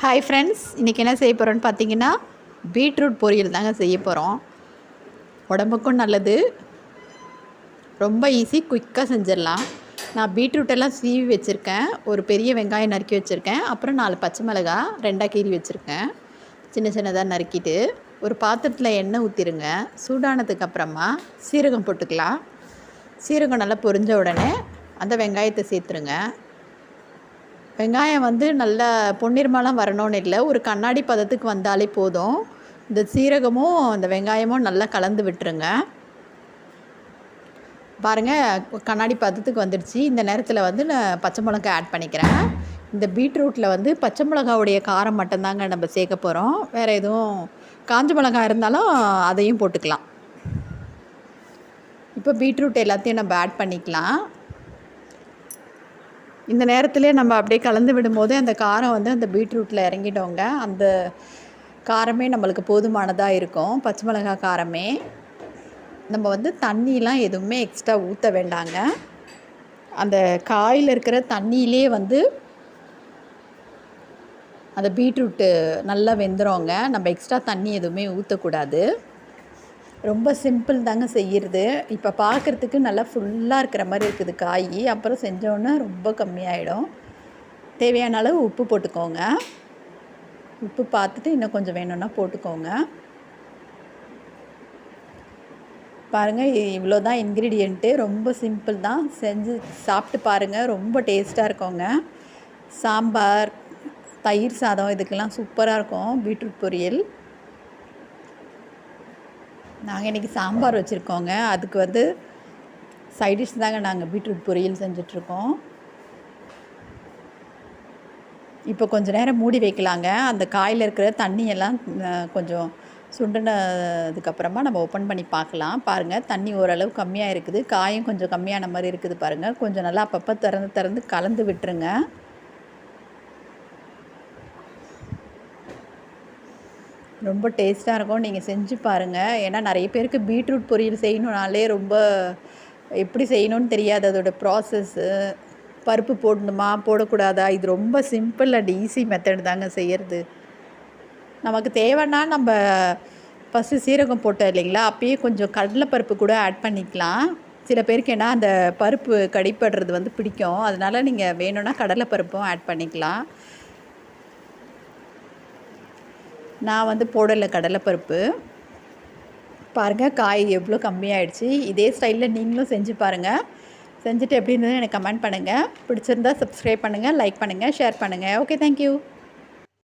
Hi friends இன்றைக்கி என்ன செய்ய போகிறோன்னு பார்த்தீங்கன்னா பீட்ரூட் பொரியல் தாங்க செய்ய போகிறோம் உடம்புக்கும் நல்லது. ரொம்ப ஈஸி குயிக்காக செஞ்சிடலாம். நான் பீட்ரூட்டெல்லாம் சீவி வச்சுருக்கேன். ஒரு பெரிய வெங்காயம் நறுக்கி வச்சுருக்கேன். அப்புறம் நாலு பச்சை மிளகா ரெண்டாக கீறி வச்சுருக்கேன். சின்ன சின்னதாக நறுக்கிட்டு ஒரு பாத்திரத்தில் எண்ணெய் ஊற்றிருங்க சூடானதுக்கு அப்புறமா சீரகம் போட்டுக்கலாம். சீரகம் நல்லா பொரிஞ்ச உடனே அந்த வெங்காயத்தை சேர்த்துருங்க. வெங்காயம் வந்து நல்லா பொன்னிறமாலாம் வரணும்னு இல்லை. ஒரு கண்ணாடி பதத்துக்கு வந்தாலே போதும். இந்த சீரகமும் அந்த வெங்காயமும் நல்லா கலந்து விட்டுருங்க. பாருங்கள் கண்ணாடி பதத்துக்கு வந்துடுச்சு இந்த நேரத்தில் வந்து நான் பச்சை மிளகா ஆட் பண்ணிக்கிறேன். இந்த பீட்ரூட்டில் வந்து பச்சை மிளகாவுடைய காரம் மட்டும்தாங்க நம்ம சேர்க்க போகிறோம் வேறு எதுவும் காஞ்ச மிளகா இருந்தாலும் அதையும் போட்டுக்கலாம். இப்போ பீட்ரூட் எல்லாத்தையும் நம்ம ஆட் பண்ணிக்கலாம். இந்த நேரத்திலே நம்ம அப்படியே கலந்து விடும்போது அந்த காரம் வந்து அந்த பீட்ரூட்டில் இறங்கிட்டோங்க அந்த காரமே நம்மளுக்கு போதுமானதாக இருக்கும். பச்சை மிளகாய் காரமே. நம்ம வந்து தண்ணிலாம் எதுவுமே எக்ஸ்ட்ரா ஊற்ற வேண்டாங்க. அந்த காயில் இருக்கிற தண்ணியிலே வந்து அந்த பீட்ரூட்டு நல்லா வெந்துடுங்க நம்ம எக்ஸ்ட்ரா தண்ணி எதுவுமே ஊற்றக்கூடாது ரொம்ப சிம்பிள் தாங்க செய்கிறது இப்போ பார்க்குறதுக்கு நல்லா ஃபுல்லாக இருக்கிற மாதிரி இருக்குது காய். அப்புறம் செஞ்சோன்னே ரொம்ப கம்மியாயிடும். தேவையான அளவு உப்பு போட்டுக்கோங்க. உப்பு பார்த்துட்டு இன்னும் கொஞ்சம் வேணும்னா போட்டுக்கோங்க. பாருங்கள் இவ்வளோ தான் இன்க்ரீடியண்ட்டு ரொம்ப சிம்பிள் தான். செஞ்சு சாப்பிட்டு பாருங்கள் ரொம்ப டேஸ்ட்டாக இருக்குங்க. சாம்பார் தயிர் சாதம் இதுக்கெல்லாம் சூப்பராக இருக்கும். பீட்ரூட் பொரியல். நாங்கள் இன்றைக்கி சாம்பார் வச்சுருக்கோங்க. அதுக்கு வந்து சைடிஷ் தாங்க நாங்கள் பீட்ரூட் பொரியல் செஞ்சிட்ருக்கோம். இப்போ கொஞ்சம் நேரம் மூடி வைக்கலாங்க. அந்த காயில் இருக்கிற தண்ணியெல்லாம் கொஞ்சம் சுண்டினதுக்கப்புறமா நம்ம ஓப்பன் பண்ணி பார்க்கலாம். பாருங்கள் தண்ணி ஓரளவு கம்மியாக இருக்குது. காயும் கொஞ்சம் கம்மியான மாதிரி இருக்குது பாருங்கள் கொஞ்சம் நல்லா அப்பப்போ திறந்து திறந்து கலந்து விட்டுருங்க. ரொம்ப டேஸ்ட்டாக இருக்கும். நீங்கள் செஞ்சு பாருங்கள் ஏன்னா நிறைய பேருக்கு பீட்ரூட் பொரியல் செய்யணுனாலே ரொம்ப எப்படி செய்யணும்னு தெரியாது. அதோட ப்ராசஸ்ஸு பருப்பு போடணுமா? போடக்கூடாதா? இது ரொம்ப சிம்பிள் அண்ட் ஈஸி மெத்தட் தாங்க செய்கிறது நமக்கு தேவைன்னா நம்ம ஃபஸ்ட்டு சீரகம் போட்டோம் இல்லைங்களா? அப்பயே கொஞ்சம் கடலைப்பருப்பு கூட ஆட் பண்ணிக்கலாம். சில பேருக்கு ஏன்னா அந்த பருப்பு கடிப்படுறது வந்து பிடிக்கும். அதனால் நீங்கள் வேணும்னா கடலைப்பருப்பும் ஆட் பண்ணிக்கலாம். நான் வந்து போடலை கடலைப்பருப்பு. பாருங்கள் காய் எவ்வளோ கம்மியாயிடுச்சு. இதே ஸ்டைலில் நீங்களும் செஞ்சு பாருங்கள் செஞ்சுட்டு எப்படி இருந்ததுன்னு எனக்கு கமெண்ட் பண்ணுங்கள் பிடிச்சிருந்தா சப்ஸ்கிரைப் பண்ணுங்கள் லைக் பண்ணுங்கள் ஷேர் பண்ணுங்கள் ஓகே தேங்க்யூ